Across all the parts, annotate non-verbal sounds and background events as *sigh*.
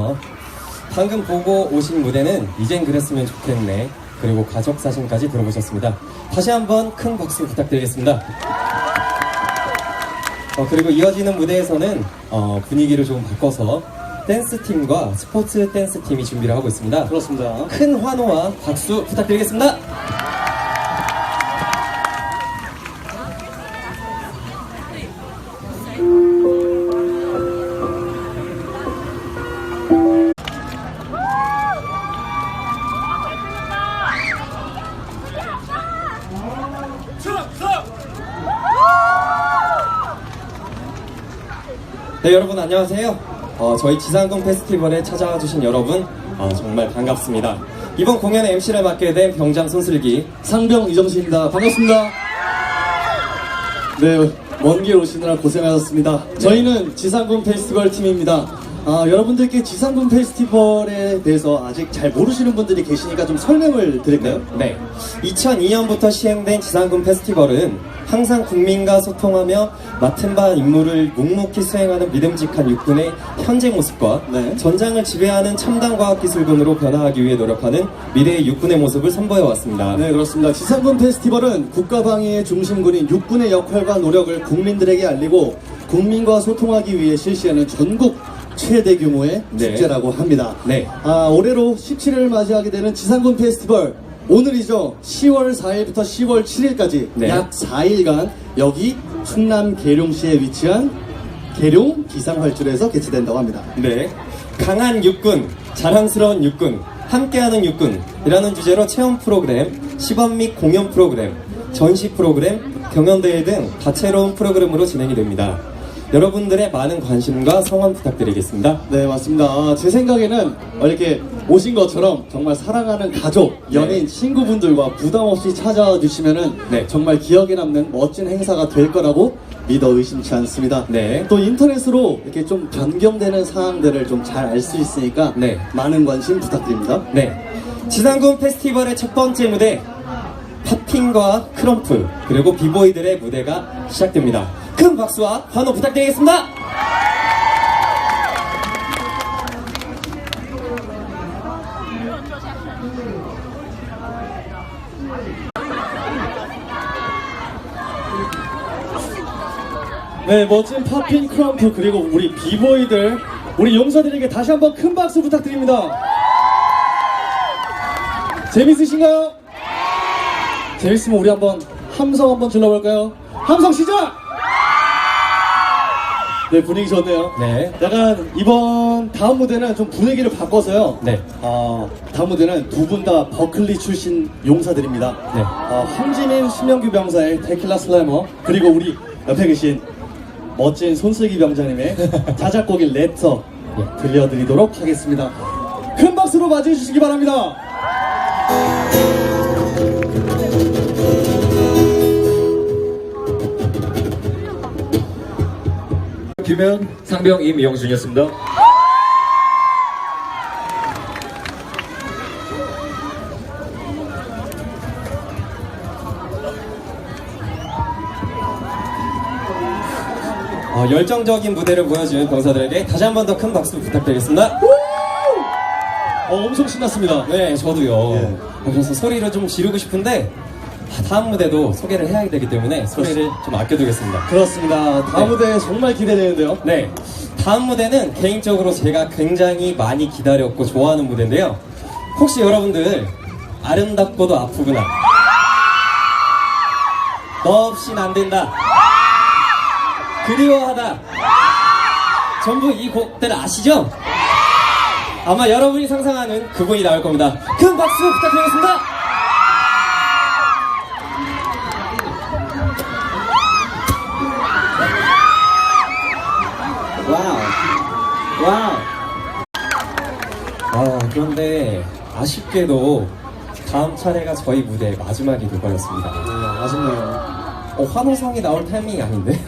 어, 방금 보고 오신 무대는 이젠 그랬으면 좋겠네. 그리고 가족 사진까지 들어보셨습니다. 다시 한번 큰 박수 부탁드리겠습니다. 어, 그리고 이어지는 무대에서는 어, 분위기를 좀 바꿔서 댄스 팀과 스포츠 댄스 팀이 준비를 하고 있습니다. 그렇습니다. 큰 환호와 박수 부탁드리겠습니다. 네 여러분 안녕하세요. 어, 저희 지상군 페스티벌에 찾아와 주신 여러분 어, 정말 반갑습니다. 이번 공연의 MC를 맡게 된 병장 손슬기 상병 이정수입니다. 반갑습니다. 네, 먼 길 오시느라 고생하셨습니다. 저희는 지상군 페스티벌 팀입니다. 아, 여러분들께 지상군 페스티벌에 대해서 아직 잘 모르시는 분들이 계시니까 좀 설명을 드릴까요? 네 2002년부터 시행된 지상군 페스티벌은 항상 국민과 소통하며 맡은 바 임무를 묵묵히 수행하는 믿음직한 육군의 현재 모습과 네. 전장을 지배하는 첨단 과학기술군으로 변화하기 위해 노력하는 미래의 육군의 모습을 선보여 왔습니다. 네, 그렇습니다. 지상군 페스티벌은 국가방위의 중심군인 육군의 역할과 노력을 국민들에게 알리고 국민과 소통하기 위해 실시하는 전국 최대 규모의 네. 축제라고 합니다. 네. 아, 올해로 17일을 맞이하게 되는 지상군 페스티벌. 오늘이죠. 10월 4일부터 10월 7일까지 네. 약 4일간 여기 충남 계룡시에 위치한 계룡 기상활줄에서 개최된다고 합니다. 네. 강한 육군, 자랑스러운 육군, 함께하는 육군이라는 주제로 체험 프로그램, 시범 및 공연 프로그램, 전시 프로그램, 경연대회 등 다채로운 프로그램으로 진행이 됩니다. 여러분들의 많은 관심과 성원 부탁드리겠습니다. 네, 맞습니다. 아, 제 생각에는 이렇게 오신 것처럼 정말 사랑하는 가족, 연인, 친구분들과 부담 없이 찾아와 주시면은 네. 정말 기억에 남는 멋진 행사가 될 거라고 믿어 의심치 않습니다. 네. 또 인터넷으로 이렇게 좀 변경되는 사항들을 좀 잘 알 수 있으니까 네. 많은 관심 부탁드립니다. 네. 지상군 페스티벌의 첫 번째 무대, 팝핑과 크럼프, 그리고 비보이들의 무대가 시작됩니다. 큰 박수와 환호 부탁드리겠습니다! 네, 멋진 팝핀 크럼프 그리고 우리 비보이들 우리 용사들에게 다시 한번 큰 박수 부탁드립니다. 재밌으신가요? 재밌으면 우리 한번 함성 한번 질러볼까요? 함성 시작! 네, 분위기 좋네요. 네. 약간 이번 다음 무대는 좀 분위기를 바꿔서요. 네. 어, 다음 무대는 두 분 다 버클리 출신 용사들입니다. 네. 어, 황지민 수명규 병사의 테킬라 슬래머 그리고 우리 옆에 계신 멋진 손슬기 병장님의 *laughs* 자작곡인 레터 네. 들려드리도록 하겠습니다. 큰 박수로 맞이해 주시기 바랍니다. 김현 상병 임영준이었습니다. 어, 열정적인 무대를 보여준 병사들에게 다시 한 번 더 큰 박수 부탁드리겠습니다. 어, 엄청 신났습니다. 네, 저도요. 예. 그래서 소리를 좀 지르고 싶은데 아, 다음 무대도 소개를 해야 되기 때문에 소리를 좀 아껴두겠습니다. 그렇습니다. 다음 네. 무대 정말 기대되는데요. 네, 다음 무대는 개인적으로 제가 굉장히 많이 기다렸고 좋아하는 무대인데요. 혹시 여러분들 아름답고도 아프구나. 너 없인 안 된다. 그리워하다. 전부 이 곡들 아시죠? 아마 여러분이 상상하는 그분이 나올 겁니다. 큰 박수 부탁드리겠습니다. 와우. 와우. 아, 그런데 아쉽게도 다음 차례가 저희 무대 마지막이 돼버렸습니다. 네, 아쉽네요. 어, 환호성이 나올 타이밍이 아닌데? *laughs*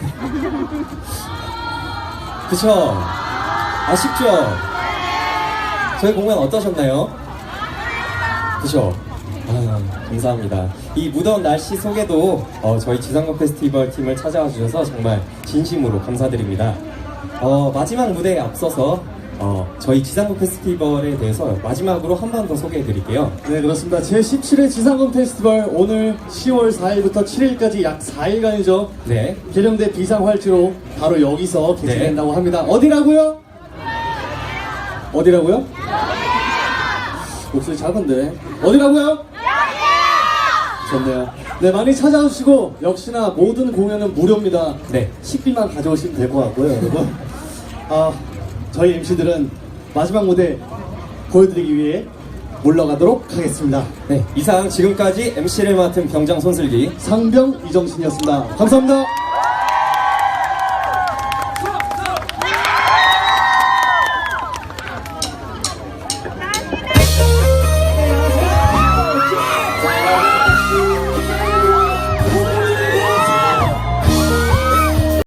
그쵸? 아쉽죠? 저희 공연 어떠셨나요? 그쵸? 아, 감사합니다. 이 무더운 날씨 속에도 어, 저희 지상군 페스티벌 팀을 찾아와 주셔서 정말 진심으로 감사드립니다. 어, 마지막 무대에 앞서서 어, 저희 지상군 페스티벌에 대해서 마지막으로 한 번 더 소개해 드릴게요. 네, 그렇습니다. 제17회 지상군 페스티벌 오늘 10월 4일부터 7일까지 약 4일간이죠. 네. 계령대 비상활주로 바로 여기서 네. 개최된다고 합니다. 어디라고요? 어디라고요? 목소리 작은데. 어디라고요? 좋네요. 네, 많이 찾아오시고, 역시나 모든 공연은 무료입니다. 네. 식비만 가져오시면 될 것 같고요, 여러분. 아, 저희 MC들은 마지막 무대 보여드리기 위해 물러가도록 하겠습니다. 네. 이상 지금까지 MC를 맡은 병장 손슬기 상병 이정신이었습니다. 감사합니다.